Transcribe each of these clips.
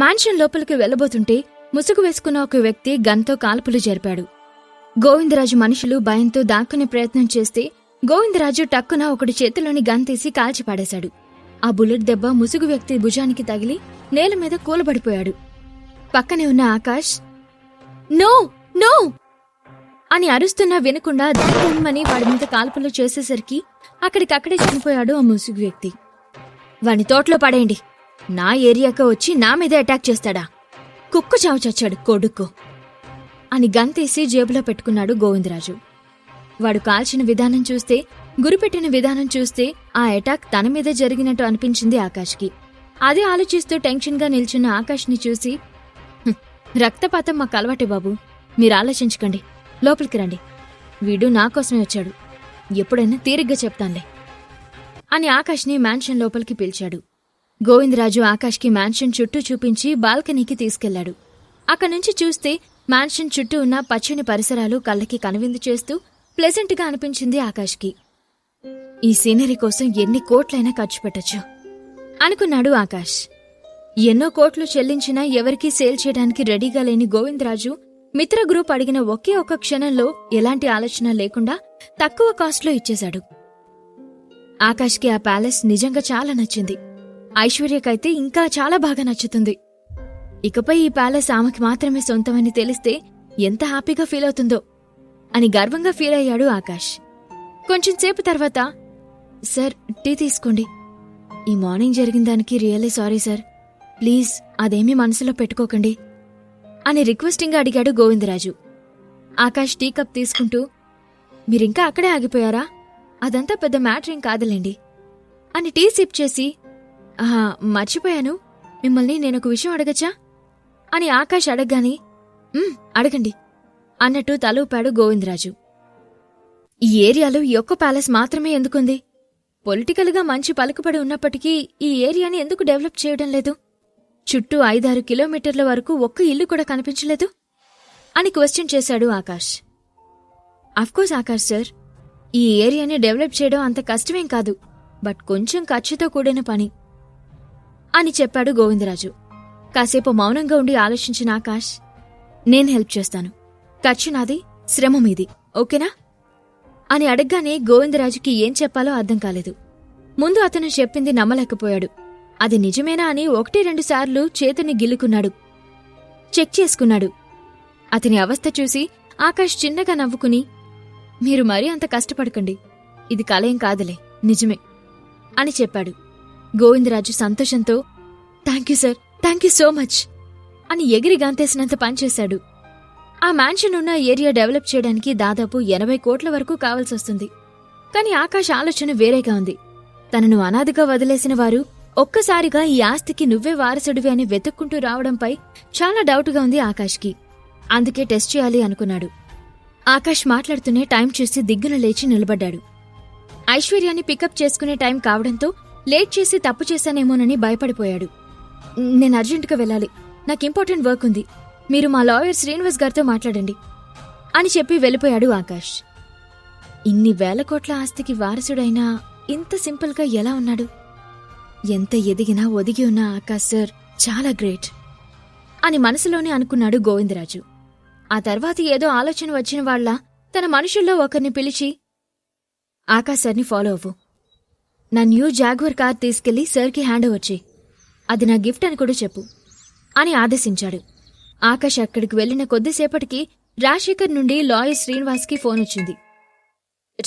Mansion లోపలికి వెళ్ళబోతుంటే ముసుగు వేసుకున్న ఒక వ్యక్తి గన్తో కాల్పులు జరిపాడు. గోవిందరాజు మనుషులు భయంతో దాక్కునే ప్రయత్నం చేస్తే గోవిందరాజు టక్కున ఒకటి చేతిలోని గన్ తీసి కాల్చిపాడేశాడు. ఆ బుల్లెట్ దెబ్బ ముసుగు వ్యక్తి భుజానికి తగిలి నేల మీద కూలబడిపోయాడు. పక్కనే ఉన్న ఆకాష్ నో నో! అని అరుస్తున్నా వినకుండా దాని వాడి మీద కాల్పులు చేసేసరికి అక్కడికక్కడే చనిపోయాడు ఆ ముసుగు వ్యక్తి. వాని తోటలో పడేయండి. నా ఏరియాకు వచ్చి నా మీద అటాక్ చేస్తాడా? కుక్కు చావు చచ్చాడు కొడుకు. అని గంతేసి తీసి జేబులో పెట్టుకున్నాడు గోవిందరాజు. వాడు కాల్చిన విధానం చూస్తే గురిపెట్టిన విధానం చూస్తే ఆ అటాక్ తన మీదే జరిగినట్టు అనిపించింది ఆకాష్కి. అదే ఆలోచిస్తూ టెన్షన్గా నిల్చున్న ఆకాష్ని చూసి రక్తపాతం మాకు అలవాటే బాబు. మీరు ఆలోచించకండి. లోపలికి రండి. వీడు నా కోసమే వచ్చాడు. ఎప్పుడైనా తీరిగ్గా చెప్తానులే. అని ఆకాష్ని మ్యాన్షన్ లోపలికి పిలిచాడు. గోవిందరాజు ఆకాష్కి మ్యాన్షన్ చుట్టూ చూపించి బాల్కనీకి తీసుకెళ్ళాడు. అక్కడి నుంచి చూస్తే మ్యాన్షన్ చుట్టూ ఉన్న పచ్చని పరిసరాలు కళ్ళకి కనువిందు చేస్తూ ప్లెజెంట్గా అనిపించింది ఆకాష్కి. ఈ సీనరీ కోసం ఎన్ని కోట్లైనా ఖర్చు పెట్టొచ్చు అనుకున్నాడు ఆకాష్. ఎన్నో కోట్లు చెల్లించినా ఎవరికీ సేల్ చేయడానికి రెడీగా లేని గోవిందరాజు మిత్ర గ్రూప్ అడిగిన ఒకే ఒక్క క్షణంలో ఎలాంటి ఆలోచన లేకుండా తక్కువ కాస్ట్లో ఇచ్చేశాడు. ఆకాష్కి ఆ ప్యాలెస్ నిజంగా చాలా నచ్చింది. ఐశ్వర్యకైతే ఇంకా చాలా బాగా నచ్చుతుంది. ఇకపై ఈ ప్యాలెస్ ఆమెకి మాత్రమే సొంతమని తెలిస్తే ఎంత హ్యాపీగా ఫీల్ అవుతుందో అని గర్వంగా ఫీల్ అయ్యాడు ఆకాష్. కొంచెం సేపు తర్వాత సార్ టీ తీసుకోండి. ఈ మార్నింగ్ జరిగిన దానికి రియల్లీ సారీ సార్. ప్లీజ్ అదేమీ మనసులో పెట్టుకోకండి అని రిక్వెస్టింగ్గా అడిగాడు గోవిందరాజు. ఆకాష్ టీ కప్ తీసుకుంటూ మీరింకా అక్కడే ఆగిపోయారా? అదంతా పెద్ద మ్యాటర్ ఏం కాదులేండి అని టీ సిప్ చేసి మర్చిపోయాను. మిమ్మల్ని నేనొక విషయం అడగచ్చా? అని ఆకాష్ అడగగానే అడగండి అన్నట్టు తలూపాడు గోవిందరాజు. ఈ ఏరియాలో ఈ ఒక్క ప్యాలెస్ మాత్రమే ఎందుకుంది? పొలిటికల్గా మంచి పలుకుబడి ఉన్నప్పటికీ ఈ ఏరియాని ఎందుకు డెవలప్ చేయడం లేదు? చుట్టూ ఐదారు కిలోమీటర్ల వరకు ఒక్క ఇల్లు కూడా కనిపించలేదు? అని క్వశ్చన్ చేశాడు ఆకాష్. అఫ్కోర్స్ ఆకాష్ సార్ ఈ ఏరియాని డెవలప్ చేయడం అంత కష్టమేం కాదు. బట్ కొంచెం ఖర్చుతో కూడిన పని. అని చెప్పాడు గోవిందరాజు. కాసేపు మౌనంగా ఉండి ఆలోచించిన ఆకాష్ నేను హెల్ప్ చేస్తాను. ఖర్చు నాది శ్రమ మీది ఓకేనా? అని అడగగానే గోవిందరాజుకి ఏం చెప్పాలో అర్థం కాలేదు. ముందు అతను చెప్పింది నమ్మలేకపోయాడు. అది నిజమేనా? అని ఒకటి రెండు సార్లు చేతిని గిల్లుకున్నాడు. చెక్ చేసుకున్నాడు. అతని అవస్థ చూసి ఆకాష్ చిన్నగా నవ్వుకుని మీరు మరీ అంత కష్టపడకండి. ఇది కలయం కాదులే. నిజమే. అని చెప్పాడు. గోవిందరాజు సంతోషంతో thank you sir thank you so much అని ఎగిరి గాంతేసినంత పనిచేశాడు ఆ మ్యాన్షన్ ఉన్న ఏరియా డెవలప్ చేయడానికి దాదాపు ఎనభై కోట్ల వరకు కావాల్సొస్తుంది కాని ఆకాష్ ఆలోచన వేరేగా ఉంది. తనను అనాథగా వదిలేసిన వారు ఒక్కసారిగా ఈ ఆస్తికి నువ్వే వారసుడివి అని వెతుక్కుంటూ రావడంపై చాలా డౌట్గా ఉంది ఆకాష్కి. అందుకే టెస్ట్ చేయాలి అనుకున్నాడు. ఆకాష్ మాట్లాడుతూనే టైం చూసి దిగ్గున లేచి నిలబడ్డాడు. ఐశ్వర్యాన్ని పికప్ చేసుకునే టైం కావడంతో లేట్ చేసి తప్పు చేశానేమోనని భయపడిపోయాడు. నేను అర్జెంటుగా వెళ్ళాలి. నాకు ఇంపార్టెంట్ వర్క్ ఉంది. మీరు మా లాయర్ శ్రీనివాస్ గారితో మాట్లాడండి. అని చెప్పి వెళ్ళిపోయాడు ఆకాష్. ఇన్ని వేల కోట్ల ఆస్తికి వారసుడైనా ఇంత సింపుల్గా ఎలా ఉన్నాడు? ఎంత ఎదిగినా ఒదిగి ఉన్న ఆకాష్ సార్ చాలా గ్రేట్ అని మనసులోనే అనుకున్నాడు గోవిందరాజు. ఆ తర్వాత ఏదో ఆలోచన వచ్చిన వాళ్ళ తన మనుషుల్లో ఒకరిని పిలిచి ఆకాశ్ సార్ని ఫాలో అవ్వు. నా న్యూ జాగ్వర్ కార్ తీసుకెళ్ళి సార్కి హ్యాండ్ ఓవర్ చేయి అది నా గిఫ్ట్ అని కూడా చెప్పు అని ఆదేశించాడు. ఆకాష్ అక్కడికి వెళ్ళిన కొద్దిసేపటికి రాజశేఖర్ నుండి లాయర్ శ్రీనివాస్కి ఫోన్ వచ్చింది.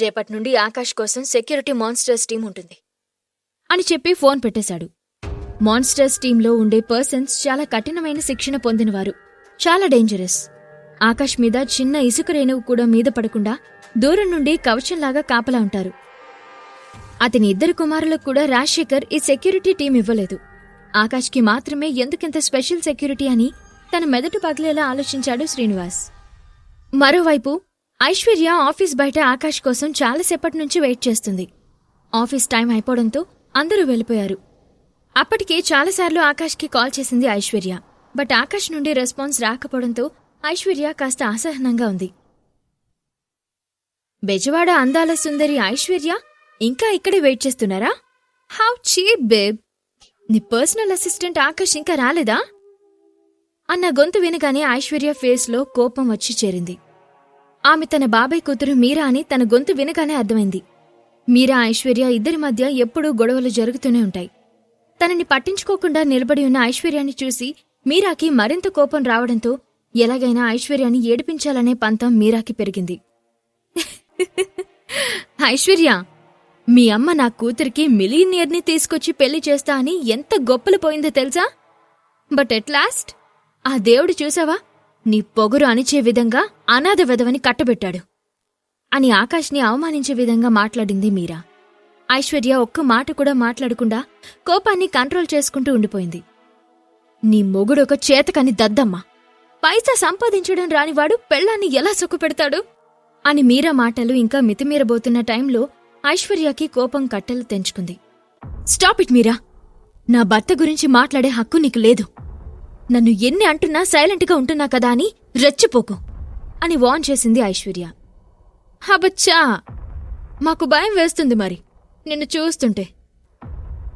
రేపటి నుండి ఆకాష్ కోసం సెక్యూరిటీ మాన్స్టర్స్ టీం ఉంటుంది అని చెప్పి ఫోన్ పెట్టేశాడు. మాన్స్టర్స్ టీంలో ఉండే పర్సన్స్ చాలా కఠినమైన శిక్షణ పొందినవారు. చాలా డేంజరస్ ఆకాష్ మీద చిన్న ఇసుక రేణువు కూడా మీద పడకుండా దూరం నుండి కవచంలాగా కాపలా ఉంటారు. అతని ఇద్దరు కుమారులకు కూడా రాజశేఖర్ ఈ సెక్యూరిటీ టీం ఇవ్వలేదు. ఆకాష్కి మాత్రమే ఎందుకింత స్పెషల్ సెక్యూరిటీ అని తన మెదడు పగిలేలా ఆలోచించాడు శ్రీనివాస్. మరోవైపు ఐశ్వర్య ఆఫీస్ బయట ఆకాష్ కోసం చాలాసేపటి నుంచి వెయిట్ చేస్తుంది. ఆఫీస్ టైం అయిపోవడంతో అందరూ వెళ్ళిపోయారు. అప్పటికే చాలాసార్లు ఆకాష్కి కాల్ చేసింది ఐశ్వర్య బట్ ఆకాష్ నుండి రెస్పాన్స్ రాకపోవడంతో ఐశ్వర్య కాస్త అసహనంగా ఉంది. బెజవాడ అందాల సుందరి ఐశ్వర్య ఇంకా ఇక్కడే వెయిట్ చేస్తున్నారా? How cheap babe! నీ పర్సనల్ అసిస్టెంట్ ఆకాష్ ఇంకా రాలేదా? అన్న గొంతు వినగానే ఐశ్వర్య ఫేస్లో కోపం వచ్చి చేరింది. ఆమె తన బాబాయ్ కూతురు మీరా అని తన గొంతు వినగానే అర్థమైంది. మీరా ఐశ్వర్య ఇద్దరి మధ్య ఎప్పుడూ గొడవలు జరుగుతూనే ఉంటాయి. తనని పట్టించుకోకుండా నిలబడి ఉన్న ఐశ్వర్యాన్ని చూసి మీరాకి మరింత కోపం రావడంతో ఎలాగైనా ఐశ్వర్యాన్ని ఏడిపించాలనే పంతం మీరాకి పెరిగింది. ఐశ్వర్య! మీ అమ్మ నా కూతురికి మిలీనియర్ని తీసుకొచ్చి పెళ్ళి చేస్తా అని ఎంత గొప్పలు పోయిందో తెలుసా? బట్ ఎట్ లాస్ట్ ఆ దేవుడు చూసావా? నీ పొగరు అణిచే విధంగా అనాథ వెధవని కట్టబెట్టాడు. అని ఆకాష్ని అవమానించే విధంగా మాట్లాడింది మీరా. ఐశ్వర్య ఒక్క మాట కూడా మాట్లాడకుండా కోపాన్ని కంట్రోల్ చేసుకుంటూ ఉండిపోయింది. నీ మొగుడొక చేతకని దద్దమ్మ. పైసా సంపాదించడం రానివాడు పెళ్ళాన్ని ఎలా సుఖపెడతాడు? అని మీరా మాటలు ఇంకా మితిమీరబోతున్న టైంలో ఐశ్వర్యకి కోపం కట్టెలు తెంచుకుంది. Stop it Meera. నా భర్త గురించి మాట్లాడే హక్కు నీకు లేదు. నన్ను ఎన్ని అంటున్నా సైలెంట్గా ఉంటున్నా కదా అని రెచ్చిపోకు అని వాన్ చేసింది ఐశ్వర్య. హబచ్చా మాకు భయం వేస్తుంది మరి నిన్ను చూస్తుంటే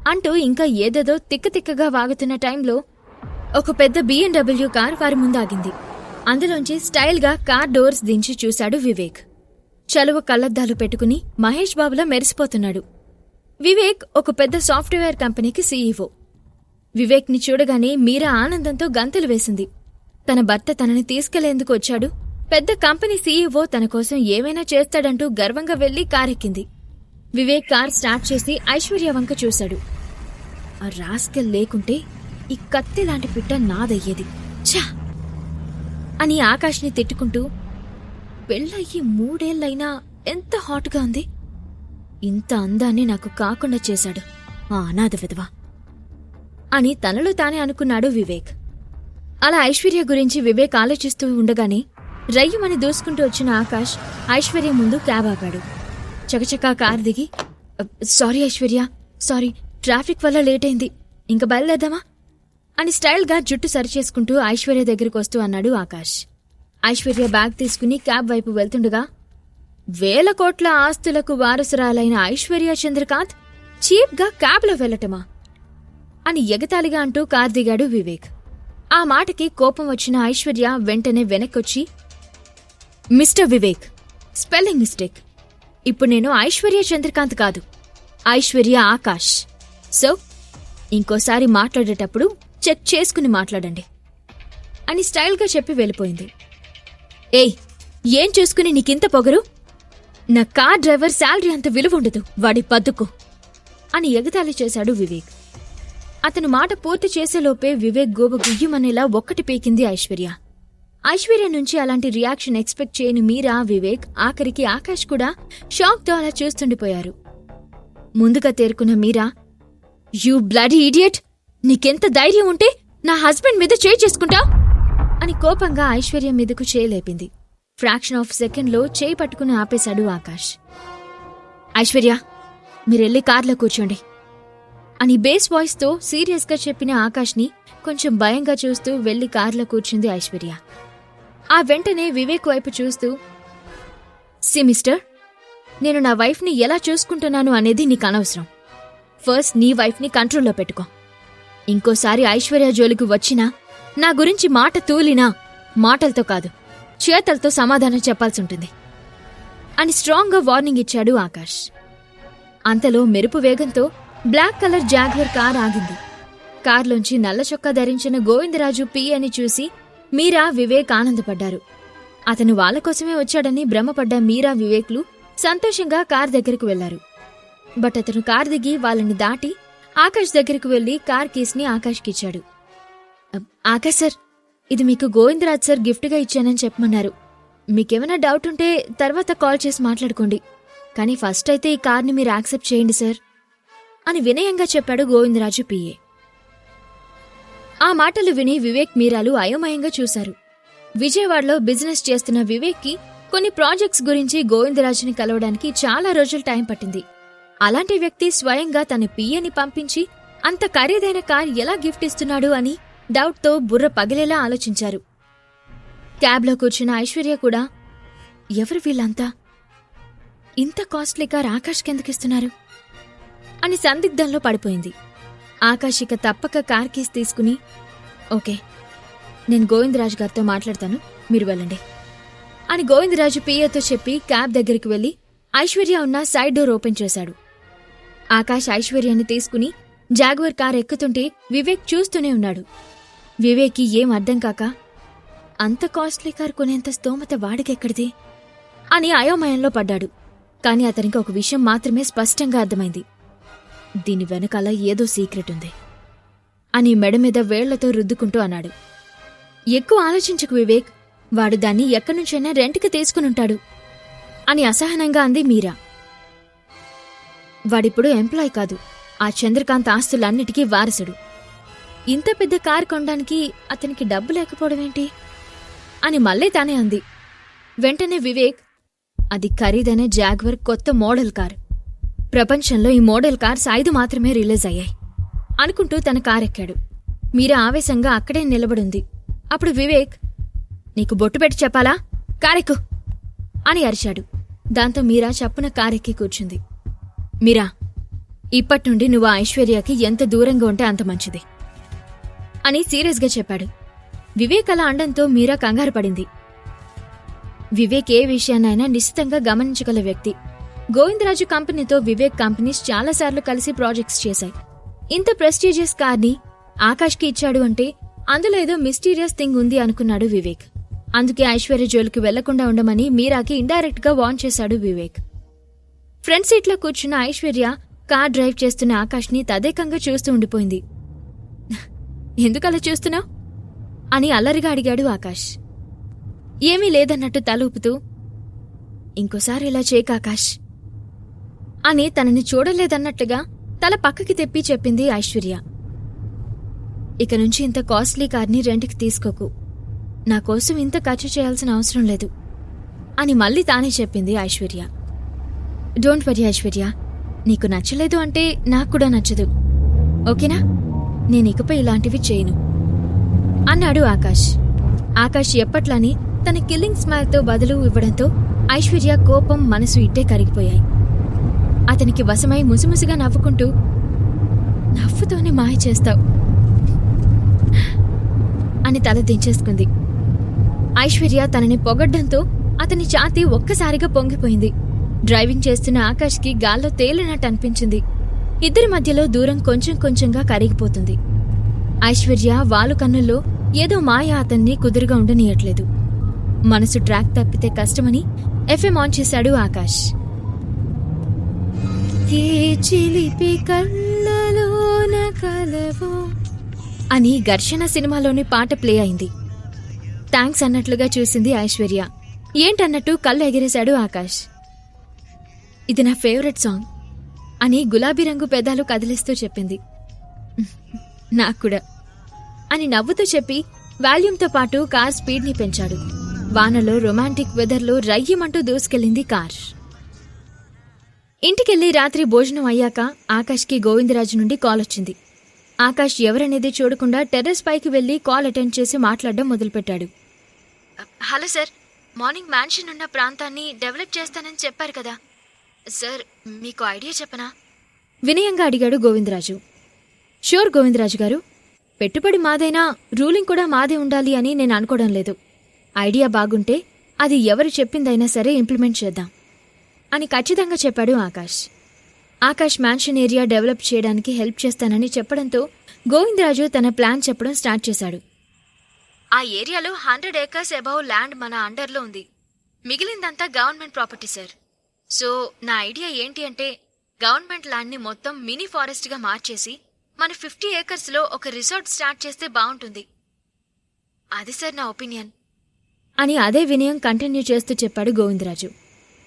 అంటూ ఇంకా ఏదేదో తిక్కతిక్కగా వాగుతున్న టైంలో ఒక పెద్ద బిఎండబ్ల్యూ కార్ వారి ముందాగింది అందులోంచి స్టైల్గా కార్ డోర్స్ దించి చూశాడు వివేక్. చలువ కళ్ళద్దాలు పెట్టుకుని మహేష్ బాబులా మెరిసిపోతున్నాడు. వివేక్ ఒక పెద్ద సాఫ్ట్వేర్ కంపెనీకి సీఈఓ. వివేక్ని చూడగానే మీరా ఆనందంతో గంతులు వేసింది. తన భర్త తనని తీసుకెళ్ళేందుకు వచ్చాడు. పెద్ద కంపెనీ సీఈఓ తన కోసం ఏమైనా చేస్తాడంటూ గర్వంగా వెళ్ళి కారెక్కింది. వివేక్ కార్ స్టార్ట్ చేసి ఐశ్వర్య వంక చూశాడు. ఆ రాస్కెల్ లేకుంటే ఈ కత్తి లాంటి పిట్ట నాదయ్యేది. ఛా! అని ఆకాష్ని తిట్టుకుంటూ పెళ్ళయ్యి మూడేళ్ళైనా ఎంత హాట్గా ఉంది? ఇంత అందాన్ని నాకు కాకుండా చేశాడు ఆ అనాథ విధవ. అని తనలో తానే అనుకున్నాడు వివేక్. అలా ఐశ్వర్య గురించి వివేక్ ఆలోచిస్తూ ఉండగానే రయ్యమని దూసుకుంటూ వచ్చిన ఆకాష్ ఐశ్వర్య ముందు క్యాబ్ ఆపాడు. చకచకా కార్ దిగి సారీ ఐశ్వర్య సారీ ట్రాఫిక్ వల్ల లేట్ అయింది ఇంక బయలుదేరదామా? అని స్టైల్గా జుట్టు సరిచేసుకుంటూ ఐశ్వర్య దగ్గరికి వస్తూ అన్నాడు ఆకాష్. ఐశ్వర్య బ్యాగ్ తీసుకుని క్యాబ్ వైపు వెళ్తుండగా వేల కోట్ల ఆస్తులకు వారసురాలైన ఐశ్వర్య చంద్రకాంత్ చీప్గా క్యాబ్లో వెళ్ళటమా? అని ఎగతాళిగా అంటూ కార్ దిగాడు వివేక్. ఆ మాటకి కోపం వచ్చిన ఐశ్వర్య వెంటనే వెనక్కొచ్చి మిస్టర్ వివేక్ స్పెల్లింగ్ మిస్టేక్. ఇప్పుడు నేను ఐశ్వర్య చంద్రకాంత్ కాదు ఐశ్వర్య ఆకాష్. సో ఇంకోసారి మాట్లాడేటప్పుడు చెక్ చేసుకుని మాట్లాడండి అని స్టైల్గా చెప్పి వెళ్ళిపోయింది. ఏయ్ ఏం చూసుకుని నీకింత పొగరు? నా కార్ డ్రైవర్ శాలరీ అంత విలువ ఉండదు వాడి పద్దుకు అని ఎగతాళి చేశాడు వివేక్. అతను మాట పూర్తి చేసేలోపే వివేక్ గోబ గుయ్యమనేలా ఒక్కటి పీకింది ఐశ్వర్య. ఐశ్వర్య నుంచి అలాంటి రియాక్షన్ ఎక్స్పెక్ట్ చేయని మీరా వివేక్ ఆఖరికి ఆకాష్ కూడా షాక్తో అలా చూస్తుండిపోయారు. ముందుగా తేరుకున్న మీరా యూ బ్లడీ ఇడియట్! నీకెంత ధైర్యం ఉంటే నా హస్బెండ్ మీద చేయి అని కోపంగా ఐశ్వర్య మీదకు చేయలేపింది ఫ్రాక్షన్ ఆఫ్ సెకండ్లో చేయి పట్టుకుని ఆపేశాడు ఆకాష్. ఐశ్వర్య మీరెళ్ళి కార్లో కూర్చోండి అని బేస్ వాయిస్తో సీరియస్గా చెప్పిన ఆకాష్ని కొంచెం భయంగా చూస్తూ వెళ్ళి కార్లో కూర్చుంది ఐశ్వర్య. ఆ వెంటనే వివేక్ వైపు చూస్తూ సి మిస్టర్ నేను నా వైఫ్ని ఎలా చూసుకుంటున్నాను అనేది నీకు అనవసరం. ఫస్ట్ నీ వైఫ్ని కంట్రోల్లో పెట్టుకో. ఇంకోసారి ఐశ్వర్య జోలికి వచ్చినా నా గురించి మాట తూలినా మాటలతో కాదు చేతలతో సమాధానం చెప్పాల్సి ఉంటుంది అని స్ట్రాంగ్గా వార్నింగ్ ఇచ్చాడు ఆకాష్. అంతలో మెరుపు వేగంతో బ్లాక్ కలర్ జాగ్వర్ కార్ ఆగింది. కార్లోంచి నల్ల చొక్కా ధరించిన గోవిందరాజు పి అని చూసి మీరా వివేక్ ఆనందపడ్డారు. అతను వాళ్ళ కోసమే వచ్చాడని భ్రమపడ్డ మీరా వివేక్లు సంతోషంగా కార్ దగ్గరకు వెళ్ళారు. బట్ అతను కార్ దిగి వాళ్ళని దాటి ఆకాష్ దగ్గరకు వెళ్ళి కార్ కీస్ని ఆకాష్కిచ్చాడు. ఆకాష్ సార్ ఇది మీకు గోవిందరాజ్ సార్ గిఫ్ట్గా ఇచ్చానని చెప్పమన్నారు. మీకేమైనా డౌట్ ఉంటే తర్వాత కాల్ చేసి మాట్లాడుకోండి. కానీ ఫస్ట్ అయితే ఈ కార్ని మీరు యాక్సెప్ట్ చేయండి సార్ అని వినయంగా చెప్పాడు గోవిందరాజు పిఏ ఆ మాటలు విని వివేక్ మీరాలు అయోమయంగా చూశారు. విజయవాడలో బిజినెస్ చేస్తున్న వివేక్కి కొన్ని ప్రాజెక్ట్స్ గురించి గోవిందరాజుని కలవడానికి చాలా రోజులు టైం పట్టింది. అలాంటి వ్యక్తి స్వయంగా తన పిఏని పంపించి అంత ఖరీదైన కార్ ఎలా గిఫ్ట్ ఇస్తున్నాడు అని డౌట్తో బుర్ర పగిలేలా ఆలోచించారు. క్యాబ్లో కూర్చున్న ఐశ్వర్య కూడా ఎవరు వీళ్ళంతా? ఇంత కాస్ట్లీ కార్ ఆకాష్కెందుకిస్తున్నారు అని సందిగ్ధంలో పడిపోయింది. ఆకాష్ ఇక తప్పక కార్ కీస్ తీసుకుని ఓకే నేను గోవిందరాజు గారితో మాట్లాడతాను మీరు వెళ్ళండి. అని గోవిందరాజు పిఏతో చెప్పి క్యాబ్ దగ్గరికి వెళ్ళి ఐశ్వర్య ఉన్న సైడ్ డోర్ ఓపెన్ చేశాడు. ఆకాష్ ఐశ్వర్యాన్ని తీసుకుని జాగ్వర్ కార్ ఎక్కుతుంటే వివేక్ చూస్తూనే ఉన్నాడు. వివేక్కి ఏం అర్థం కాక అంత కాస్ట్లీ కార్ కొనేంత స్తోమత వాడికెక్కడిది? అని అయోమయంలో పడ్డాడు. కాని అతనికి ఒక విషయం మాత్రమే స్పష్టంగా అర్థమైంది. దీని వెనకాల ఏదో సీక్రెట్ ఉంది అని మెడ మీద వేళ్ళతో రుద్దుకుంటూ అన్నాడు. ఎక్కువ ఆలోచించకు వివేక్ వాడు దాన్ని ఎక్కడి నుంచైనా రెంట్కి తీసుకునుంటాడు అని అసహనంగా అంది మీరా. వాడిప్పుడు ఎంప్లాయ్ కాదు ఆ చంద్రకాంత్ ఆస్తులన్నిటికీ వారసుడు. ఇంత పెద్ద కారు కొనడానికి అతనికి డబ్బు లేకపోవడం ఏంటి అని మళ్ళీ తానే అంది. వెంటనే వివేక్ అది ఖరీదైన జాగ్వర్ కొత్త మోడల్ కార్. ప్రపంచంలో ఈ మోడల్ కార్స్ ఐదు మాత్రమే రిలీజ్ అయ్యాయి అనుకుంటూ తన కారెక్కాడు. మీరా ఆవేశంగా అక్కడే నిలబడింది. అప్పుడు వివేక్ నీకు బొట్టు పెట్టి చెప్పాలా? కారెక్కు! అని అరిచాడు. దాంతో మీరా చప్పున కారెక్కి కూర్చుంది. మీరా ఇప్పటి నుండి నువ్వు ఐశ్వర్యకి ఎంత దూరంగా ఉంటే అంత మంచిది. అని సీరియస్గా చెప్పాడు. వివేక్ అలా అండంతో మీరా కంగారు పడింది. వివేక్ ఏ విషయాన్నైనా నిశ్చితంగా గమనించగల వ్యక్తి. గోవిందరాజు కంపెనీతో వివేక్ కంపెనీస్ చాలాసార్లు కలిసి ప్రాజెక్ట్స్ చేశాయి. ఇంత ప్రెస్టీజియస్ కార్ని ఆకాష్కి ఇచ్చాడు అంటే అందులో ఏదో మిస్టీరియస్ థింగ్ ఉంది అనుకున్నాడు వివేక్. అందుకే ఐశ్వర్య జోలికి వెళ్ళకుండా ఉండమని మీరాకి ఇండైరెక్ట్గా వార్న్ చేశాడు వివేక్. ఫ్రంట్ సీట్లో కూర్చున్న ఐశ్వర్య కార్ డ్రైవ్ చేస్తున్న ఆకాష్ని తదేకంగా చూస్తూ ఉండిపోయింది. ఎందుకలా చూస్తున్నావు? అని అల్లరిగా అడిగాడు ఆకాష్. ఏమీ లేదన్నట్టు తల ఊపుతూ ఇంకోసారి ఇలా చేయక ఆకాష్. అని తనని చూడలేదన్నట్లుగా తల పక్కకి తెప్పి చెప్పింది ఐశ్వర్య. ఇక నుంచి ఇంత కాస్ట్లీ కార్ని రెంట్కి తీసుకోకు. నా కోసం ఇంత ఖర్చు చేయాల్సిన అవసరం లేదు. అని మళ్ళీ తానే చెప్పింది ఐశ్వర్య. డోంట్ వరీ ఐశ్వర్య నీకు నచ్చలేదు అంటే నాకు కూడా నచ్చదు. ఓకేనా? నేను ఇకపై ఇలాంటివి చేయను. అన్నాడు ఆకాష్. ఆకాష్ ఎప్పట్లానే తన కిల్లింగ్ స్మైల్తో బదులు ఇవ్వడంతో ఐశ్వర్య కోపం మనసు ఇట్టే కరిగిపోయాయి. అతనికి వశమై ముసిముసిగా నవ్వుకుంటూ నవ్వుతోనే మాయ చేస్తావు అని తల దించేసుకుంది. ఐశ్వర్య తనని పొగడ్డంతో అతని ఛాతీ ఒక్కసారిగా పొంగిపోయింది. డ్రైవింగ్ చేస్తున్న ఆకాష్కి గాల్లో తేలినట్టు అనిపించింది. ఇద్దరి మధ్యలో దూరం కొంచెం కొంచెంగా కరిగిపోతుంది. ఐశ్వర్య వాలు కన్నుల్లో ఏదో మాయ అతన్ని కుదురుగా ఉండనీయట్లేదు. మనసు ట్రాక్ తప్పితే కష్టమని ఎఫ్ఎం ఆన్ చేశాడు ఆకాష్. అని ఘర్షణ సినిమాలోని పాట ప్లే అయింది. థ్యాంక్స్ అన్నట్లుగా చూసింది ఐశ్వర్య. ఏంటన్నట్టు కళ్ళు ఎగిరేశాడు ఆకాష్. ఇది నా ఫేవరెట్ సాంగ్. అని గులాబీ రంగు పెదాలు కదిలిస్తూ చెప్పింది. నాకు కూడా. అని నవ్వుతూ చెప్పి వాల్యూమ్తో పాటు కార్ స్పీడ్ని పెంచాడు. వానలో రొమాంటిక్ వెదర్లో రయ్యమంటూ దూసుకెళ్ళింది కార్. ఇంటికెళ్ళి రాత్రి భోజనం అయ్యాక ఆకాష్కి గోవిందరాజు నుండి కాల్ వచ్చింది. ఆకాష్ ఎవరనేది చూడకుండా టెర్రస్ పైకి వెళ్ళి కాల్ అటెండ్ చేసి మాట్లాడడం మొదలుపెట్టాడు. Hello sir. మార్నింగ్ మ్యాన్షన్ ఉన్న ప్రాంతాన్ని డెవలప్ చేస్తానని చెప్పారు కదా. సార్ మీకు ఐడియా చెప్పనా? వినయంగా అడిగాడు గోవిందరాజు. షూర్ గోవిందరాజు గారు పెట్టుబడి మాదైనా రూలింగ్ కూడా మాదే ఉండాలి అని నేను అనుకోవడం లేదు. ఐడియా బాగుంటే అది ఎవరు చెప్పిందైనా సరే ఇంప్లిమెంట్ చేద్దాం అని ఖచ్చితంగా చెప్పాడు Akash. Akash mansion area develop చేయడానికి హెల్ప్ చేస్తానని చెప్పడంతో గోవిందరాజు తన ప్లాన్ చెప్పడం స్టార్ట్ చేశాడు. ఆ ఏరియాలో హండ్రెడ్ ఏకర్స్ అబౌవ్ ల్యాండ్ మన అండర్లో ఉంది. మిగిలిందంతా గవర్నమెంట్ ప్రాపర్టీ సార్. సో నా ఐడియా ఏంటి అంటే గవర్నమెంట్ ల్యాండ్ని మొత్తం మినీ ఫారెస్ట్గా మార్చేసి మన ఫిఫ్టీ ఏకర్స్లో ఒక రిసార్ట్ స్టార్ట్ చేస్తే బాగుంటుంది. అది సార్ నా ఒపీనియన్. అని అదే వినయం కంటిన్యూ చేస్తూ చెప్పాడు గోవిందరాజు.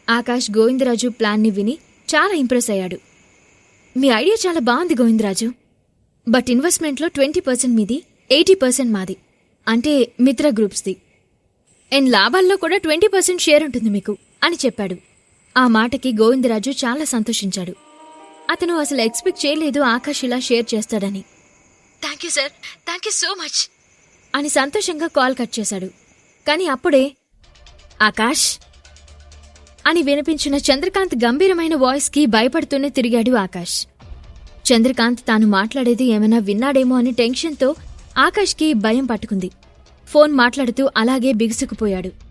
ఆకాష్ గోవిందరాజు ప్లాన్ని విని చాలా ఇంప్రెస్ అయ్యాడు. మీ ఐడియా చాలా బాగుంది గోవిందరాజు. బట్ ఇన్వెస్ట్మెంట్లో ట్వంటీ పర్సెంట్ మీది ఎయిటీ పర్సెంట్ మాది. అంటే మిత్ర గ్రూప్స్ది. అండ్ లాభాల్లో కూడా ట్వంటీ పర్సెంట్ షేర్ ఉంటుంది మీకు అని చెప్పాడు. ఆ మాటకి గోవిందరాజు చాలా సంతోషించాడు. అతను అసలు ఎక్స్పెక్ట్ చేయలేదు ఆకాష్ ఇలా షేర్ చేస్తాడని. Thank you sir. Thank you so much. అని సంతోషంగా కాల్ కట్ చేశాడు. కానీ అప్పుడే ఆకాష్! అని వినిపించిన చంద్రకాంత్ గంభీరమైన వాయిస్కి భయపడుతూనే తిరిగాడు ఆకాష్. చంద్రకాంత్ తాను మాట్లాడేది ఏమైనా విన్నాడేమో అని టెన్షన్తో ఆకాష్కి భయం పట్టుకుంది. ఫోన్ మాట్లాడుతూ అలాగే బిగుసుకుపోయాడు.